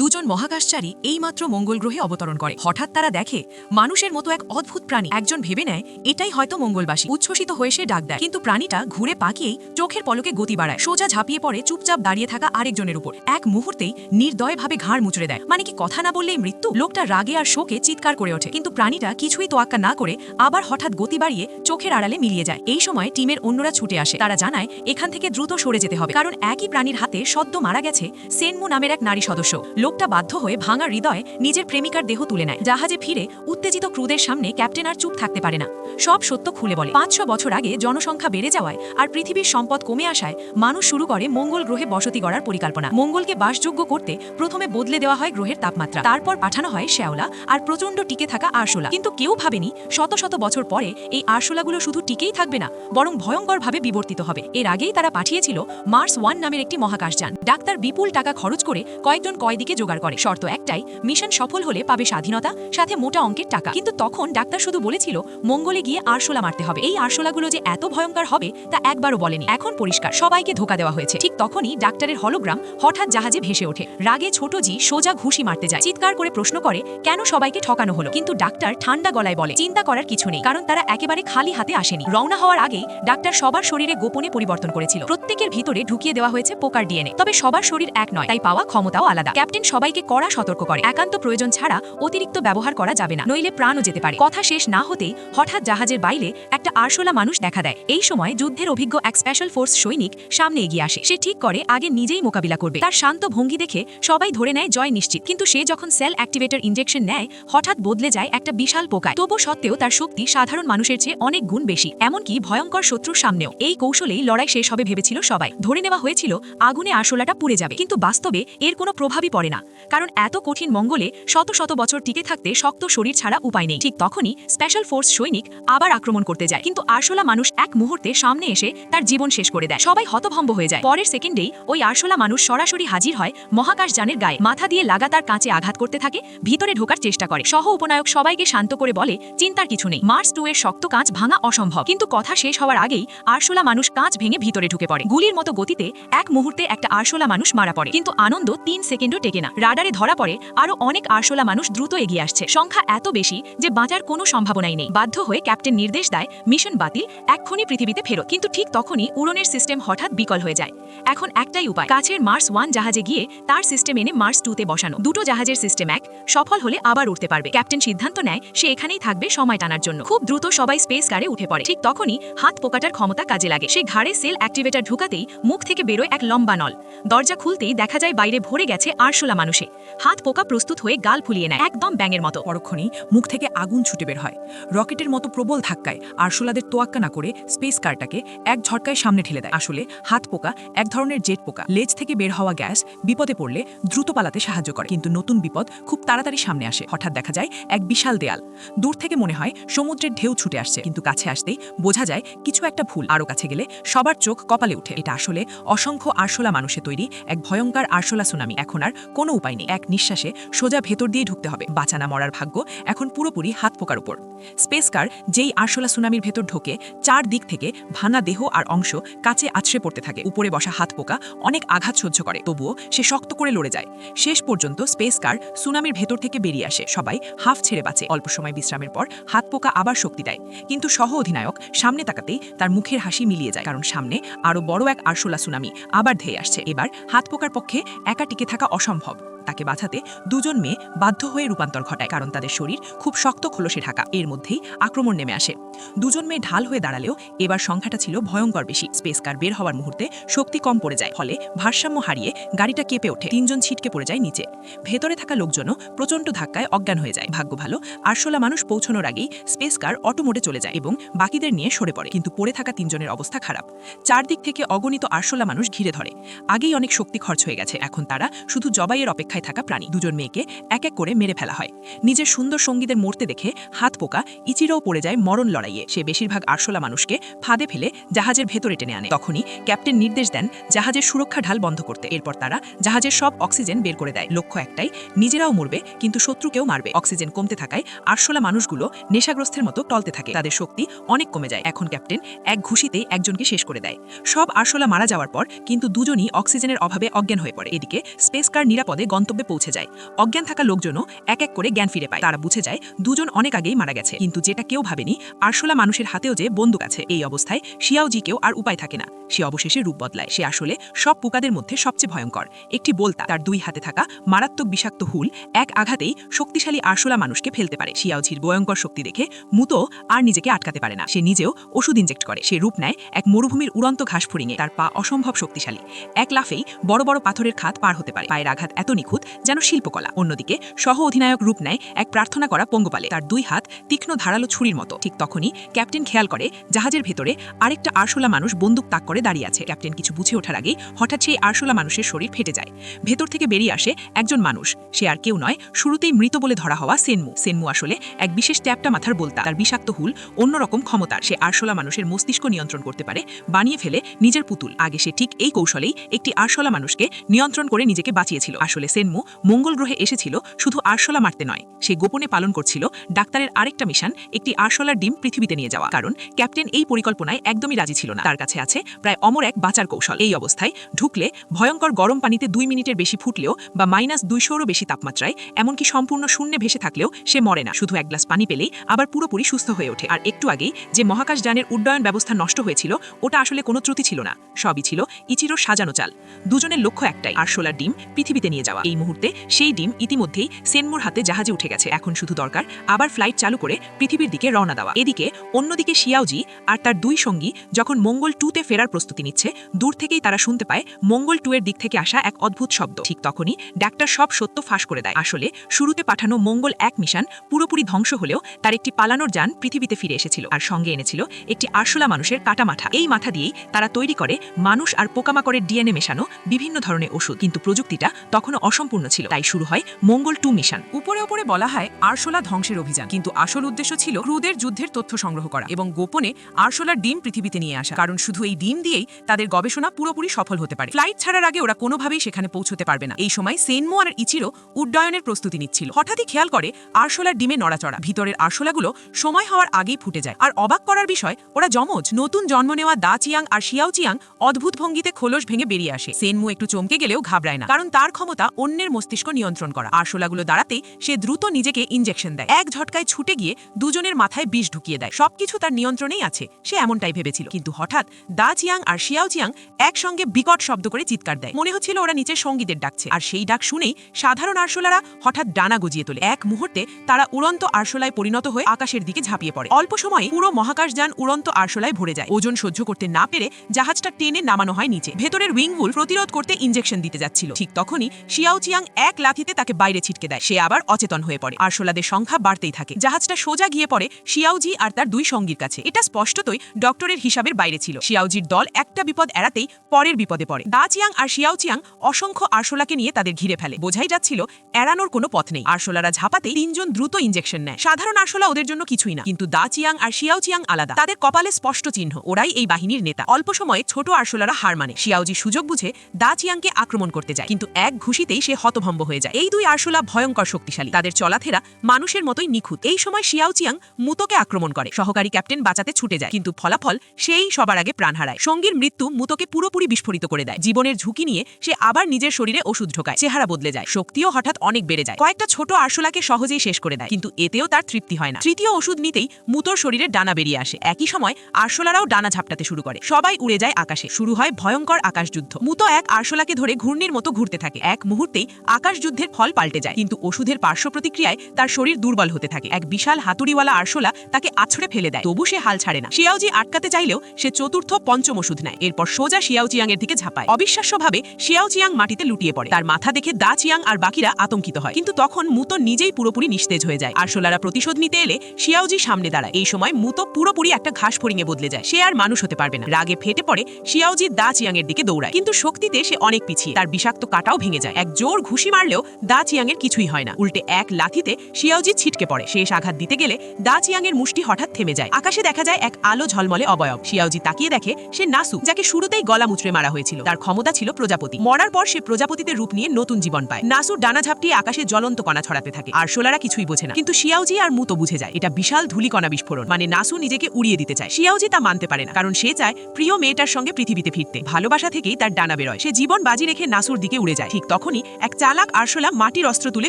দুজন মহাকাশচারী এইমাত্র মঙ্গল গ্রহে অবতরণ করে। হঠাৎ তারা দেখে, মানুষের মতো এক অদ্ভুত প্রাণী। একজন ভেবে নেয়, এটাই হয়তো মঙ্গলবাসী। উচ্ছ্বসিত হয়ে সে ডাক দেয়। কিন্তু প্রাণীটা ঘুরে পাকিয়েই চোখের পলকে গতি বাড়ায়। সোজা ঝাঁপিয়ে পড়ে চুপচাপ দাঁড়িয়ে থাকা আরেকজনের উপর। এক মুহূর্তেই নির্দয়ভাবে ঘাড় মুচড়ে দেয়। মানে কি কথা না বললেই মৃত্যু? লোকটা রাগে আর শোকে চিৎকার করে ওঠে। কিন্তু প্রাণীটা কিছুই তোয়াক্কা না করে আবার হঠাৎ গতি বাড়িয়ে চোখের আড়ালে মিলিয়ে যায়। এই সময় টিমের অন্যরা ছুটে আসে। তারা জানায়, এখান থেকে দ্রুত সরে যেতে হবে। কারণ একই প্রাণীর হাতে সদ্য মারা গেছে সেনমু নামের এক নারী সদস্য। লোকটা বাধ্য হয়ে ভাঙা হৃদয়ে নিজের প্রেমিকার দেহ তুলে নেয়। জাহাজে ফিরে উত্তেজিত ক্রুদের সামনে ক্যাপ্টেন আর চুপ থাকতে পারে না। সব সত্য খুলে বলে। পাঁচশো বছর আগে জনসংখ্যা বেড়ে যাওয়ায় আর পৃথিবীর সম্পদ কমে আসায় মানুষ শুরু করে মঙ্গল গ্রহে বসতি গড়ার পরিকল্পনা। মঙ্গলকে বাসযোগ্য করতে প্রথমে বদলে দেওয়া হয় গ্রহের তাপমাত্রা। তারপর পাঠানো হয় শ্যাওলা আর প্রচণ্ড টিকে থাকা আরশোলা। কিন্তু কেউ ভাবেনি শত শত বছর পরে এই আরশোলাগুলো শুধু টিকেই থাকবে না, বরং ভয়ঙ্করভাবে বিবর্তিত হবে। এর আগেই তারা পাঠিয়েছিল মার্স ওয়ান নামের একটি মহাকাশযান। ডাক্তার বিপুল টাকা খরচ করে কয়েকজন কয়েদিকে জোগাড় করে। শর্ত একটাই, মিশন সফল হলে পাবে স্বাধীনতা, সাথে মোটা অঙ্কের টাকা। কিন্তু তখন ডাক্তার শুধু বলেছিল, মঙ্গলে গিয়ে আরশোলা মারতে হবে। এই আরশোলাগুলো যে এত ভয়ঙ্কর হবে, তা একবারও বলেনি। এখন পরিষ্কার, সবাইকে ধোকা দেওয়া হয়েছে। ঠিক তখনই ডাক্তারের হলোগ্রাম হঠাৎ জাহাজে ভেসে ওঠে। রাগে ছোট জি সোজা ঘুষি মারতে যায়। চিৎকার করে প্রশ্ন করে, কেন সবাইকে ঠকানো হলো? কিন্তু ডাক্তার ঠান্ডা গলায় বলে, চিন্তা করার কিছু নেই, কারণ তারা একেবারে খালি হাতে আসেনি। রওনা হওয়ার আগেই ডাক্তার সবার শরীরে গোপনে পরিবর্তন করেছিল। প্রত্যেকের ভিতরে ঢুকিয়ে দেওয়া হয়েছে পোকার ডিএনএ। তবে সবার শরীর এক নয়, তাই পাওয়া ক্ষমতাও আলাদা। ক্যাপ্টেন সবাইকে কড়া সতর্ক করে। একান্ত প্রয়োজন ছাড়া অতিরিক্ত ব্যবহার করা যাবে না, নইলে প্রাণও যেতে পারে। কথা শেষ না হতেই হঠাৎ জাহাজের বাইরে একটা আরশোলা মানুষ দেখা দেয়। এই সময় যুদ্ধের অভিজ্ঞ এক স্পেশাল ফোর্স সৈনিক সামনে এগিয়ে আসে। সে ঠিক করে, আগে নিজেই মোকাবিলা করবে। তার শান্ত ভঙ্গি দেখে সবাই ধরে নেয় জয় নিশ্চিত। কিন্তু সে যখন সেল অ্যাক্টিভেটর ইনজেকশন নেয়, হঠাৎ বদলে যায় একটা বিশাল পোকায়। তবু সত্ত্বেও তার শক্তি সাধারণ মানুষের চেয়ে অনেক গুণ বেশি। এমনকি ভয়ঙ্কর শত্রুর সামনেও। এই কৌশলেই লড়াই শেষ হবে ভেবেছিল সবাই। ধরে নেওয়া হয়েছিল, আগুনে আরশোলাটা পুড়ে যাবে। কিন্তু বাস্তবে এর কোনো প্রভাবই পড়ে না। কারণ এত কঠিন মঙ্গলে শত শত বছর টিকে থাকতে শক্ত শরীর ছাড়া উপায় নেই। ঠিক তখনই স্পেশাল ফোর্স সৈনিক আবার আক্রমণ করতে যায়। কিন্তু আরশোলা মানুষ এক মুহূর্তে সামনে এসে তার জীবন শেষ করে দেয়। সবাই হতভম্ব হয়ে যায়। পরের সেকেন্ডেই ওই আরশোলা মানুষ সরাসরি হাজির হয় মহাকাশ যানের গায়ে। মাথা দিয়ে লাগাতার কাঁচে আঘাত করতে থাকে, ভিতরে ঢোকার চেষ্টা করে। সহ উপনায়ক সবাইকে শান্ত করে বলে, চিন্তার কিছু নেই। মার্স টু এর শক্ত কাঁচ ভাঙা অসম্ভব। কিন্তু কথা শেষ হওয়ার আগেই আরশোলা মানুষ কাঁচ ভেঙে ভিতরে ঢুকে পড়ে। গুলির মতো গতিতে এক মুহূর্তে একটা আরশোলা মানুষ মারা পড়ে। কিন্তু আনন্দ তিন সেকেন্ডও টেকে না। রাডারে ধরা পড়ে আরও অনেক আরশোলা মানুষ দ্রুত এগিয়ে আসছে। সংখ্যা এত বেশি যে বাঁচার কোনো সম্ভাবনাই নেই। বাধ্য হয়ে ক্যাপ্টেন নির্দেশ দেয়, মিশন বাতিল, এক্ষুনি পৃথিবীতে ফেরত কিন্তু ঠিক তখনই উড়নের সিস্টেম হঠাৎ বিকল হয়ে যায়। এখন একটাই উপায়, কাছের মার্স ওয়ান জাহাজে গিয়ে তার সিস্টেম এনে মার্স টুতে বসানো। দুটো জাহাজের সিস্টেম এক, সফল হলে আবার উঠতে পারবে। ক্যাপ্টেন সিদ্ধান্ত নেয়, সে এখানেই থাকবে সময় টানার জন্য। খুব দ্রুত সবাই স্পেস কারে উঠে পড়ে। ঠিক তখনই হাত পোকাটার ক্ষমতা কাজে লাগে। সে ঘাড়ে সেল অ্যাক্টিভেটার ঢুকাতেই মুখ থেকে বেরোয় এক লম্বা নল। দরজা খুলতেই দেখা যায় বাইরে ভরে গেছে আরশোলা মানুষে। হাত পোকা প্রস্তুত হয়ে গাল ফুলিয়ে নেয়। একদম ব্যাঙের মতো। পরক্ষণেই মুখ থেকে আগুন ছুটে বের হয়। রকেটের মতো প্রবল ধাক্কায় আরশোলাদের তোয়াক্কা না করে স্পেস কারটাকে এক ঝটকায় সামনে ঠেলে দেয়। আসলে হাত পোকা এক ধরনের জেট পোকা। লেজ থেকে বের হওয়া গ্যাস বিপদে পড়লে দ্রুত পালাতে সাহায্য করে। কিন্তু নতুন বিপদ খুব তাড়াতাড়ি সামনে আসে। হঠাৎ দেখা যায় এক বিশাল দেয়াল। দূর থেকে মনে হয় সমুদ্রের ঢেউ ছুটে আসছে। কিন্তু কাছে আসতেই বোঝা যায় কিছু একটা ভুল। আরও কাছে গেলে সবার চোখ কপালে উঠে। এটা আসলে অসংখ্য আরশোলা মানুষে তৈরি এক ভয়ঙ্কর আরশোলা সুনামি। এখন আর কোনো উপায় নেই। এক নিঃশ্বাসে সোজা ভেতর দিয়ে ঢুকতে হবে। বাঁচানা মরার ভাগ্য এখন পুরোপুরি হাত পোকার উপর। স্পেস কার, যেই আরশোলা সুনামির ভেতর ঢোকে, চার দিক থেকে ভাঙা দেহ আর অংশ কাছে আছড়ে পড়তে থাকে। উপরে বসা হাত পোকা অনেক আঘাত সহ্য করে, তবুও সে শক্ত করে লড়ে যায়। শেষ পর্যন্ত স্পেস কার সুনামির ভেতর থেকে বেরিয়ে আসে। সবাই হাফ ছেড়ে বাঁচে। অল্প সময় বিশ্রামের পর হাত পোকা আবার শক্তি দেয়। কিন্তু সহ অধিনায়ক সামনে তাকাতেই তার মুখের হাসি মিলিয়ে যায়। কারণ সামনে আরও বড় এক আরশোলা সুনামি আবার ধেয়ে আসছে। এবার হাত পোকার পক্ষে একা টিকে থাকা অসম্ভব। তাকে বাঁচাতে দুজন মেয়ে বাধ্য হয়ে রূপান্তর ঘটায়, কারণ তাদের শরীর খুব শক্ত খোলসে ঢাকা। এর মধ্যেই আক্রমণ নেমে আসে। দুজন মেয়ে ঢাল হয়ে দাঁড়ালেও এবার সংখ্যাটা ছিল ভয়ঙ্কর বেশি। স্পেস কার বের হওয়ার মুহূর্তে শক্তি কম পড়ে যায়, ফলে ভারসাম্য হারিয়ে গাড়িটা কেঁপে ওঠে। তিনজন ছিটকে পড়ে যায় নিচে। ভেতরে থাকা লোকজনও প্রচণ্ড ধাক্কায় অজ্ঞান হয়ে যায়। ভাগ্য ভালো, আরশোলা মানুষ পৌঁছানোর আগেই স্পেস কার অটো মোডে চলে যায় এবং বাকিদের নিয়ে সরে পড়ে। কিন্তু পড়ে থাকা তিনজনের অবস্থা খারাপ। চারদিক থেকে অগণিত আরশোলা মানুষ ঘিরে ধরে। আগেই অনেক শক্তি খরচ হয়ে গেছে। এখন তারা শুধু জবাইয়ের অপেক্ষায় থাকা প্রাণী। দুজন মেয়েকে এক এক করে মেরে ফেলা হয়। নিজের সুন্দর সঙ্গীদের মরতে দেখে হাত পোকা ইচিরও পড়ে যায় মরণ লড়াইয়ে। সে বেশিরভাগ আরশোলা মানুষকে ফাঁদে ফেলে জাহাজের ভেতরে টেনে আনে। তখনই ক্যাপ্টেন নির্দেশ দেন জাহাজের সুরক্ষা ঢাল বন্ধ করতে। এরপর তারা জাহাজের সব অক্সিজেন বের করে দেয়। লক্ষ্য একটাই, নিজেরাও মরবে, কিন্তু শত্রুকেও মারবে। অক্সিজেন কমতে থাকায় আরশোলা মানুষগুলো নেশাগ্রস্তের মতো টলতে থাকে। তাদের শক্তি অনেক কমে যায়। এখন ক্যাপ্টেন এক ঘুষিতেই একজনকে শেষ করে দেয়। সব আরশোলা মারা যাওয়ার পর কিন্তু দুজনই অক্সিজেনের অভাবে অজ্ঞান হয়ে পড়ে। এদিকে স্পেস কার নিরাপদে গন্তব্যে পৌঁছে যায়। অজ্ঞান থাকা লোকজনও এক এক করে জ্ঞান ফিরে পায়। তারা বুঝে যায়, দুজন অনেক আগেই মারা গেছে। কিন্তু যেটা কেউ ভাবেনি, আরশোলা মানুষের হাতেও যে বন্দুক আছে, এই অবস্থায় শিয়াওজিকেও আর উপায় থাকে না। সে অবশেষে রূপ বদলায়। সে আসলে সব পোকাদের মধ্যে সবচেয়ে ভয়ঙ্কর। একটি বলতা, তার দুই হাতে থাকা মারাত্মক বিষাক্ত হুল, এক আঘাতেই শক্তিশালী আরশোলা মানুষকে ফেলতে পারে। শিয়াওঝির ভয়ঙ্কর শক্তি দেখে মুতো আর নিজেকে আটকাতে পারে না। সে নিজেও ওষুধ ইনজেক্ট করে। সে রূপ নেয় এক মরুভূমির উড়ন্ত ঘাস ফড়িংয়ে তার পা অসম্ভব শক্তিশালী। এক লাফেই বড় বড় পাথরের খাত পার হতে পারে। পায়ের আঘাত এত নিখুঁত যেন শিল্পকলা। অন্যদিকে, সহ অধিনায়ক রূপ নেয় এক প্রার্থনা করা পঙ্গপালে। তার দুই হাত তীক্ষ্ণ ধারালো ছুরির মতো। ঠিক তখনই ক্যাপ্টেন খেয়াল করে, জাহাজের ভেতরে আরেকটা আরশোলা মানুষ বন্দুক তাক করে দাঁড়িয়ে আছে। ক্যাপ্টেন কিছু বুঝে ওঠার আগেই হঠাৎ সেই আরশোলা মানুষের শরীর ফেটে যায়। ভেতর থেকে বেরিয়ে আসে একজন মানুষ। সে আর কেউ নয়, শুরুতেই মৃত বলে ধরা হওয়া সেনমু। সেনমু আসলে এক বিশেষ ট্যাপটা মাথার বলতা। তার বিষাক্ত হুল অন্যরকম ক্ষমতার। সে আরশোলা মানুষের মস্তিষ্ক নিয়ন্ত্রণ করতে পারে, বানিয়ে ফেলে নিজের পুতুল। আগে সে ঠিক এই কৌশলেই একটি আরশোলা মানুষকে নিয়ন্ত্রণ করে নিজেকে বাঁচিয়েছিল। আসলে সেনমু মঙ্গল গ্রহে এসেছিল শুধু আরশোলা মারতে নয়। সে গোপনে পালন করছিল ডাক্তারের আরেকটা মিশন, একটি আরশোলার ডিম পৃথিবীতে নিয়ে যাওয়া। কারণ ক্যাপ্টেন এই পরিকল্পনায় একদমই রাজি ছিল না। তার কাছে আছে প্রায় অমর এক বাঁচার কৌশল। এই অবস্থায় ঢুকলে ভয়ঙ্কর গরম পানিতে দুই মিনিটের বেশি ফুটলেও বা মাইনাস দুইশোরও বেশি তাপমাত্রায়, এমনকি সম্পূর্ণ শূন্যে ভেসে থাকলেও সে মরে না। শুধু এক গ্লাস পানি পেলেই আবার পুরোপুরি সুস্থ হয়ে ওঠে। আর একটু আগেই যে মহাকাশযানের উড্ডয়ন ব্যবস্থা নষ্ট হয়েছিল, ওটা আসলে কোনো ত্রুটি ছিল না। সবই ছিল ইচিরোর সাজানো চাল। দুজনের লক্ষ্য একটাই, আরশোলার ডিম পৃথিবীতে নিয়ে যাওয়া। এই মুহূর্তে সেই ডিম ইতিমধ্যেই সেনমুর হাতে জাহাজে উঠে গেছে। এখন শুধু দরকার আবার ফ্লাইট চালু করে পৃথিবীর দিকে রওনা দেওয়া। এদিকে, অন্যদিকে শিয়াওজি আর তার দুই সঙ্গী যখন মঙ্গল টুতে ফেরার প্রস্তুতি নিচ্ছে, দূর থেকেই তারা শুনতে পায় মঙ্গল টু এর দিক থেকে আসা এক অদ্ভুত শব্দ। ঠিক তখনই ডাক্তার সব সত্য ফাঁস করে দেয়। আসলে, শুরুতে পাঠানো মঙ্গল এক মিশন পুরোপুরি ধ্বংস হলেও তার একটি পালানোর যান পৃথিবীতে ফিরে এসেছিল আর সঙ্গে এনেছিল একটি আরশোলা মানুষের কাটা মাথা। এই মাথা দিয়েই তারা তৈরি করে মানুষ আর পোকামাকড়ের ডিএনএ মেশানো বিভিন্ন ধরনের ওষুধ। কিন্তু প্রযুক্তিটা তখনও অসম্পূর্ণ ছিল। তাই শুরু হয় মঙ্গল টু মিশন উপরে উপরে বলা হয় আরশোলা ধ্বংসের অভিযান। কিন্তু আসল উদ্দেশ্য ছিল ক্রুদের যুদ্ধের তথ্য সংগ্রহ করা এবং গোপনে আরশোলার ডিম পৃথিবীতে নিয়ে আসা। কারণ শুধু এই ডিম দিয়েই তাদের গবেষণা পুরোপুরি সফল হতে পারে। ফ্লাইট ছাড়ার আগে ওরা কোনোভাবেই সেখানে পৌঁছতে পারবে না। এই সময় সেনমো আর ইচিরো উড্ডয়নের প্রস্তুতি নিচ্ছিল। হঠাৎই খেয়াল করে আরশোলার ডিমে নড়াচড়া। ভিতরের আরশোলাগুলো সময় হওয়ার আগেই ফুটে যায়। আর অবাক করার বিষয়, ওরা যমজ, নতুন জন্ম নেওয়া দা চিয়াং আর শিয়াও চিয়াং অদ্ভুত ভঙ্গিতে খোলস ভেঙে বেরিয়ে আসে। সেনমু একটু চমকে গেলেও ঘাবড়ায় না, কারণ তার ক্ষমতা অন্যের মস্তিষ্ক নিয়ন্ত্রণ করা। আরশোলাগুলো দাঁড়াতেই সে দ্রুত নিজেকে ইঞ্জেকশন দেয়। এক ঝটকায় ছুটে গিয়ে দুজনের মাথায় বিষ ঢুকিয়ে দেয়। সবকিছু তার নিয়ন্ত্রণেই আছে, সে এমনটাই ভেবেছিল। কিন্তু হঠাৎ দা চিয়াং আর শিয়াও চিয়াং একসঙ্গে বিকট শব্দ করে চিৎকার দেয়। মনে হচ্ছিল ওরা নিচের সঙ্গীদের ডাকছে। আর সেই ডাক শুনেই সাধারণ আরশোলারা হঠাৎ ডানা গজিয়ে তোলে। এক মুহূর্তে তারা উড়ন্ত আরশোলায় পরিণত হয়ে আকাশের দিকে ঝাঁপিয়ে পড়ে। অল্প সময়ে পুরো মহাকাশযান উড়ন্ত আরশোলায় ভরে যায়। ওজন সহ্য করতে না পেরে জাহাজটা টেনে নামানো হয় নিচে। ভেতরের উইংবুল প্রতিরোধ করতে ইঞ্জেকশন দিতে যাচ্ছিল। ঠিক তখনই শিয়াও চিয়াং এক লাথিতে তাকে বাইরে ছিটকে দেয়। সে আবার অচেতন হয়ে পড়ে। আরশোলাদের সংখ্যা বাড়তেই থাকে। জাহাজটা সোজা গিয়ে পড়ে শিয়াওজি আর তার দুই সঙ্গীর কাছে। এটা স্পষ্টতই ডক্টরের হিসাবের বাইরে ছিল। শিয়াওজির দল একটা বিপদ এড়াতেই পরের বিপদে পড়ে। দা চিয়াং আর শিয়াও চিয়াং অসংখ্য আরশোলাকে নিয়ে তাদের ঘিরে ফেলে। বোঝাই যাচ্ছিল এড়ানোর কোনো পথ নেই। আরশোলারা ঝাপাতেই তিনজন দ্রুত ইঞ্জেকশন নেয়। সাধারণ আরশোলা ওদের জন্য কিছুই না। কিন্তু দা চিয়াং আর শিয়াও চিয়াং আলাদা। তাদের কপালে স্পষ্ট চিহ্ন। ওরাই এই বাহিনীর নেতা। অল্প সময়ে ছোট আরশোলারা হার মানে। শিয়াওজি সুযোগ বুঝে দা চিয়াংকে আক্রমণ করতে যায়। কিন্তু এক ঘুষিতেই সে হতভম্ব হয়ে যায়। এই দুই আরশোলা ভয়ঙ্কর শক্তিশালী। তাদের চলাফেরা মানুষের মতোই নিখুঁত। এই সময় শিয়াও চিয়াং মুতোকে আক্রমণ করে। সহকারী ক্যাপ্টেন বাঁচাতে ছুটে যায়, কিন্তু ফলাফল সেই সবার আগে প্রাণ হারায়। সঙ্গীর মৃত্যু মুতোকে পুরোপুরি বিস্ফোরিত করে দেয়। জীবনের ঝুঁকি নিয়ে সে আবার নিজের শরীরে ওষুধ ঢোকায়। চেহারা বদলে যায়, শক্তিও হঠাৎ অনেক বেড়ে যায়। কয়েকটা ছোট আরশোলাকে সহজেই শেষ করে দেয়, কিন্তু এতেও তার তৃপ্তি হয় না। তৃতীয় ওষুধ নিতেই মুতোর শরীরে ডানা বেরিয়ে আসে। একই সময় আরশোলারাও ডানা ঝাপটাতে শুরু করে। সবাই উড়ে যায় আকাশে। শুরু হয় ভয়ঙ্কর আকাশযুদ্ধ। মুতো এক আরশোলাকে ধরে ঘূর্ণির মতো ঘুরতে থাকে। এক মুহূর্তেই আকাশযুদ্ধের ফল পাল্টে যায়, কিন্তু ওষুধের পার্শ্ব প্রতিক্রিয়ায় তার শরীর দুর্বল হতে থাকে। এক বিশাল হাতুড়িওয়ালা আরশোলা তাকে আছড়ে ফেলে দেয়। তবু সে হাল ছাড়ে না। শিয়াওজি আটকাতে চাইলেও সে চতুর্থ পঞ্চম ওষুধ নেয়। এরপর সোজা শিয়াও চিয়াং এর দিকে ঝাঁপায়। অবিশ্বাস্যভাবে শিয়াও চিয়াং মাটিতে লুটিয়ে পড়ে। তার মাথা দেখে দা চিয়াং আর বাকিরা আতঙ্কিত হয়। কিন্তু তখন মুতো নিজেই পুরোপুরি নিস্তেজ হয়ে যায়। আরশোলারা প্রতিশোধ নিতে এলে শিয়াওজি সামনে দাঁড়ায়। এই সময় মুতো পুরোপুরি একটা ঘাস ফড়িংয়ে বদলে যায়। সে আর মানুষ হতে পারবে না। রাগে ফেটে পড়ে শিয়াওজি দা চিয়াং এর দিকে দৌড়ায়। কিন্তু শক্তিতে সে অনেক পিছিয়ে। তার বিষাক্ত কাটাও ভেঙে যায়। এক জোর ঘুষি মারলেও দা চিয়াং এর কিছুই হয় না। উল্টে এক লাথিতে শিয়াওজি ছিটকে পড়ে। শেষ আঘাত দিতে গেলে দা চিয়াং এর মুষ্টি হঠাৎ থেমে যায়। আকাশে দেখা যায় এক আলো ঝলমলে অবয়ব। শিয়াওজি তাকিয়ে দেখে সে নাসু যাকে শুরুতেই গলা মুচড়ে মারা হয়েছিল। তার ক্ষমতা ছিল প্রজাপতি। মরার পর সে প্রজাপতিতে রূপ নিয়ে নতুন জীবন পায়। নাসুর ডানা ঝাপটিয়ে আকাশে জ্বলন্ত কণা ছড়াতে থাকে। আর সোলারা কিছুই বোঝে না। কিন্তু শিয়াওজি আর মুতো বুঝে যায়। এটা বিশাল ধুলিকণা বিস্ফোরণ। মানে নাসু নিজেকে উড়িয়ে দিতে চায়। শিয়াওজি তা মানতে পারে না। কারণ সে চায় প্রিয় মেয়েটার সঙ্গে পৃথিবীতে ফিরতে। ভালোবাসা থেকেই তার ডানা বেরোয়। সে জীবন বাজি রেখে নাসুর দিকে উড়ে যায়। ঠিক তখনই এক চালাক আরশোলা মাটির অস্ত্র তুলে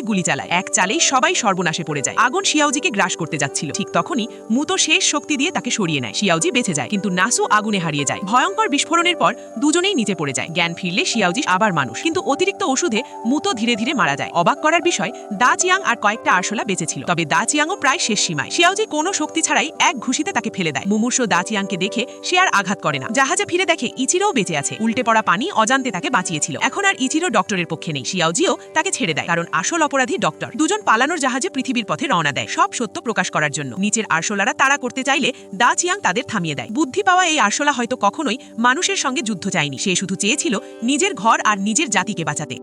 গুলি চালায়। এক চালেই সবাই সর্বনাশে পড়ে যায়। আগুন শিয়াউজিকে গ্রাস করতে যাচ্ছিল। ঠিক তখনই মুতো শেষ শক্তি দিয়ে তাকে সরিয়ে নেয়। শিয়াউজি বেঁচে যায়, কিন্তু নাসু আগুনে হারিয়ে যায়। ভয়ঙ্কর বিস্ফোরণের পর দুজনেই নিচে পড়ে যায়। জ্ঞান ফিরলে শিয়াউজি আবার মানুষ। কিন্তু অতিরিক্ত ওষুধে মুতো ধীরে ধীরে মারা যায়। অবাক করার বিষয়, দা চিয়াং আর কয়েকটা আরশোলা বেঁচে ছিল তবে দা চিয়াংও প্রায় শেষ সীমায়। শিয়াউজি কোনো শক্তি ছাড়াই এক ঘুষিতে তাকে ফেলে দেয়। মুমূর্ষ দা চিয়াংকে দেখে সে আর আঘাত করে না। জাহাজে ফিরে দেখে ইচিরোও বেঁচে আছে। উল্টে পড়া পানি অজান্তে তাকে বাঁচিয়েছিল। এখন আর ইচিরো ডক্টরের পক্ষে নেই। শিয়াউজিও তাকে ছেড়ে দেয়, কারণ আসল অপরাধী ডক্টর। দুজন পালানোর জাহাজে পৃথিবীর পথে রওনা দেয়। সব সত্য প্রকাশ করার জন্য। নিচের আরশোলারা তাড়া করতে চাইলে দা চিয়াং তাদের থামিয়ে দেয়। বুদ্ধি পাওয়া এই আরশোলা হয়তো কখনোই মানুষের সঙ্গে যুদ্ধ চায়নি। সে শুধু চেয়েছিল নিজের ঘর আর নিজের জাতিকে বাঁচাতে।